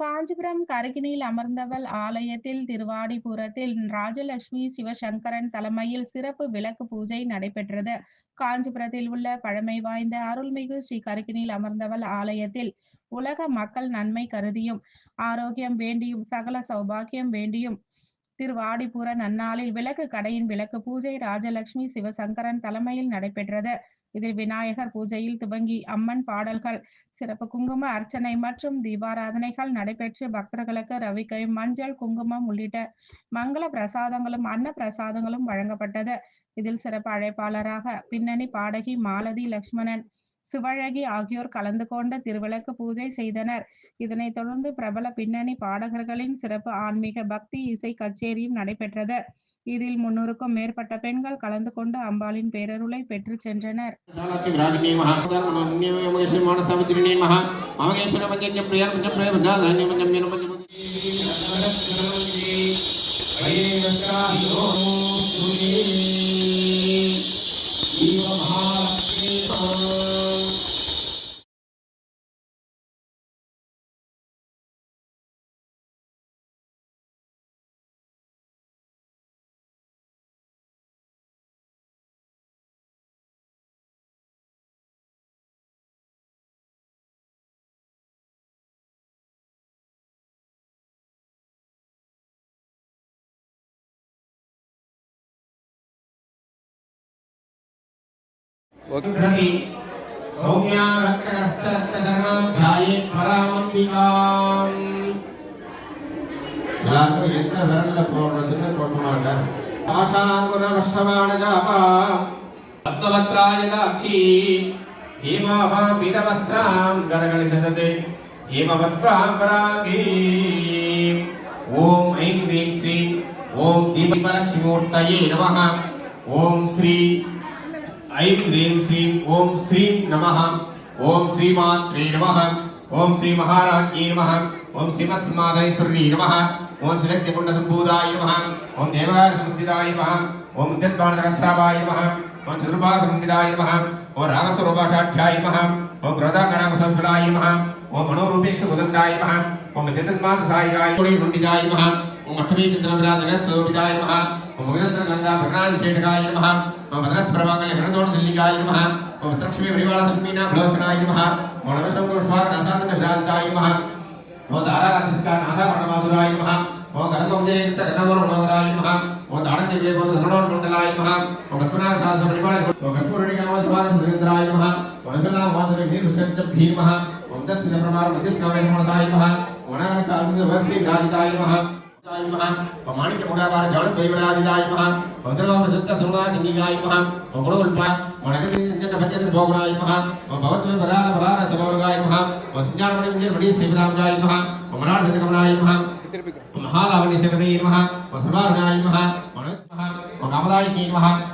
காஞ்சிபுரம் கருகினில் அமர்ந்தவள் ஆலயத்தில் திருவாடிபுரத்தில் ராஜலட்சுமி சிவசங்கரன் தலைமையில் சிறப்பு விளக்கு பூஜை நடைபெற்றது. காஞ்சிபுரத்தில் உள்ள பழமை வாய்ந்த அருள்மிகு ஸ்ரீ கருகினில் அமர்ந்தவள் ஆலயத்தில் உலக மக்கள் நன்மை கருதியும். ஆரோக்கியம் வேண்டியும் சகல சௌபாகியம் வேண்டியும் திருவாடிபுர நன்னாளில் விளக்கு கடையின் விளக்கு பூஜை ராஜலட்சுமி சிவசங்கரன் தலைமையில் நடைபெற்றது. இதில் விநாயகர் பூஜையில் துவங்கி அம்மன் பாடல்கள் சிறப்பு குங்கும அர்ச்சனை மற்றும் தீபாராதனைகள் நடைபெற்று பக்தர்களுக்கு ரவிக்கை மஞ்சள் குங்குமம் உள்ளிட்ட மங்கள பிரசாதங்களும் அன்ன பிரசாதங்களும் வழங்கப்பட்டது. இதில் சிறப்பு அழைப்பாளராக பின்னணி பாடகி மாலதி லக்ஷ்மணன் சிவழகி ஆகியோர் கலந்து கொண்டு திருவிளக்கு பூஜை செய்தனர். இதனைத் தொடர்ந்து பிரபல பின்னணி பாடகர்களின் சிறப்பு ஆன்மீக பக்தி இசை கச்சேரியும் நடைபெற்றது. இதில் முன்னூறுக்கும் மேற்பட்ட பெண்கள் கலந்து கொண்டு அம்பாளின் பேரருளை பெற்று சென்றனர். Thank. எல்லாருக்கும் எந்த விரல்ல போடுறதுன்னு போட மாட்டேன் ஆஷாங்குர வஷ்டமான ஜாபா பத்மபத்ராய தாட்சி ஹேமாவா பீதவஸ்திராம் கரகளி சததே ஹேமபத்ராம் பராகி ஓம் ஐம் ஹ்ரீம் ஸ்ரீம் ஓம் தீபலட்சுமூர்த்தயே நமः ஓம் ஸ்ரீ ऐं ह्रीं श्रीं ॐ श्रीं नमः ॐ श्रीमात्रे नमः ॐ श्रीमहाराज्ञे नमः ॐ श्रीमत्सिंहाधनेश्वरी नमः ॐ श्रीलक्ष्मीकुण्डसम्भूताय नमः ॐ देवासमुद्दिताय नमः ॐ उद्यत्वाणसहस्रावाय नमः ॐ चतुर्भासमुद्दिताय नमः ॐ रागस्वरूपाषाढ्याय नमः ॐ क्रोधाकरागसद्फलाय नमः ॐ मनोरूपेक्षुदण्डाय नमः ॐ चतुर्माससायिकाय गुण्डिताय नमः ॐ अष्टमी चन्द्रविराजनस्तोपिताय नमः ॐ मुगदन्त्रगङ्गा भगनादिशेषकाय नमः ॐ भद्रस्प्रभाकले गणचोडशल्लिकाय नमः ॐ भद्रक्ष्मी परिवारसम्मीना भलोचनाय नमः ॐ नवशङ्कुरस्वागनासादनविराजिताय नमः ॐ दारागातिस्कानासावर्णमासुराय नमः ॐ कर्ममुदययुक्तकर्णवरुणोदराय नमः ॐ दाणदेव्यकोदधरणोन्मण्डलाय नमः ॐ पद्मनाभसहस्रपरिवार ॐ कर्पूरणिकामसुभारसुरेन्द्राय नमः ॐ नसलामातुरवीरसज्जभ्ये नमः ॐ तस्मिदप्रमाणमध्यस्नामयनमसाय नमः ॐ नागसाधुसवस्रीविराजिताय नमः य नमः पमाणिक्यमुडावार जडद्वैवराजिताय नमः பமாணிக்க முடாவார ஜலம் கைவிடாதிதாயுமா மந்திரவாம சுத்த சுகுணா கிங்கிகாயுமா மகுட உல்பா மணகதி இந்தியன் பஞ்சன் போகுடாயுமா பவத்வே பரார பரார சரோருகாயுமா வசிஞ்சாரமணி இந்தியன் படி சிவராமஜாயுமா மமராட் நிதகமனாயுமா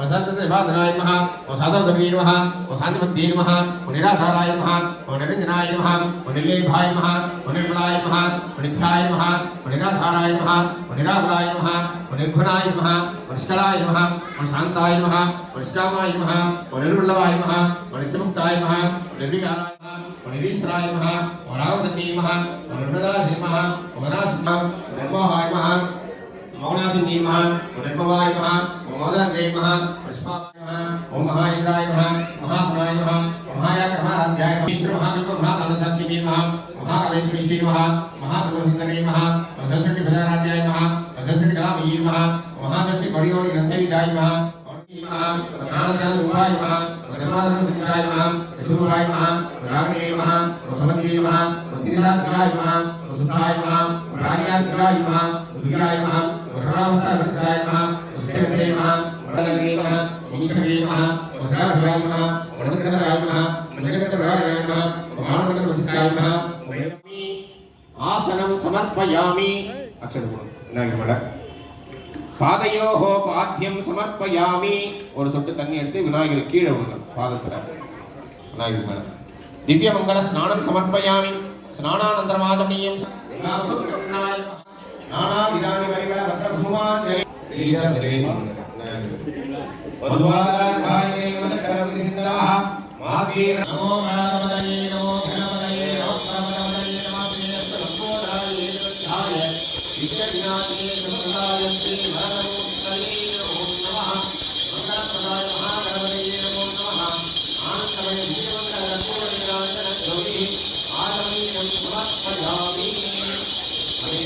वसन्तत्रिभाधनाय नमः। वसादोदर्वी नमः। वसान्तमद्ये नमः। निराधाराय नमः। निरञ्जनाय नमः। निलेभाय नमः। निर्मलाय नमः। निध्याय नमः। निराधाराय नमः। निराधराय नमः। निर्गुणाय नमः। निष्कलाय नमः। शान्ताय नमः। निष्कामाय नमः। निर्वल्लभाय नमः। नित्यमुक्ताय नमः। निर्विकाराय नमः। निरीश्वराय नमः। रावदत्ते नमः। निर्मदाय नमः। वनासिंहः निर्मोहाय नमः। मौनासिंहे नमः। निर्मवाय नमः। मोदग्रे नमः पुष्पाय नमः ओम महाइंद्राय नमः महासनाय नमः महायाकर्माराध्याय नमः ईश्वर महाकल्प महाकालसाक्षिणे नमः महाकालेश्वरी श्री नमः महाकल्पसुन्दरी नमः सरस्वती भजाराध्याय नमः सरस्वती कलामयी नमः महासरस्वती बड़ियोड़ी घनसेविदाय नमः प्राणध्यान रूपाय नमः धर्माधर्म विद्याय नमः शिशुराय नमः रागणे नमः सुमन्ये नमः त्रिदात्मिकाय नमः सुधाय नमः राग्यात्मिकाय नमः दुर्गाय नमः सर्वावस्था विद्याय नमः सुष्ठे नमः वरदग्रे नमः ईश्वरे नमः वसाभयाय नमः वरदग्रहाय नमः जगदग्रहाय नमः मानवनवसिष्ठाय नमः आसनं समर्पयामि अक्षरं विनायक பாதையோஹோ பாத்தியம் சமர்ப்பயாமி ஒரு சொட்டு தண்ணி எடுத்து விநாயகர் கீழே விடுங்க பாதத்துல விநாயகர் மேல திவ்ய மங்கள ஸ்நானம் சமர்ப்பயாமி ஸ்நானானந்தரமாதமீயம் நானா விதானி శ్రీగా ప్రవేశించారు వధువాదాన్ భాగే వదక్షరం సిద్ధమః మాపే నమో నామదే నమో ధనమదే నమో ప్రమదమదే నమస్తే సర్వోదాయే ధాయ విజ్ఞాతే సంసాయంతే వరదోత్తరే నమో నమః మంగళప్రదాయ మహాగణపదే నమో నమః ఆనందమయ దివ్యమంగళ రఘువర నిరాజన గౌరీ ఆరవీరం సమర్పయామి హరే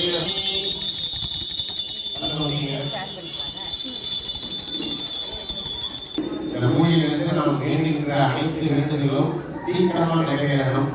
சீக்கிரமாக நிறைவேறணும்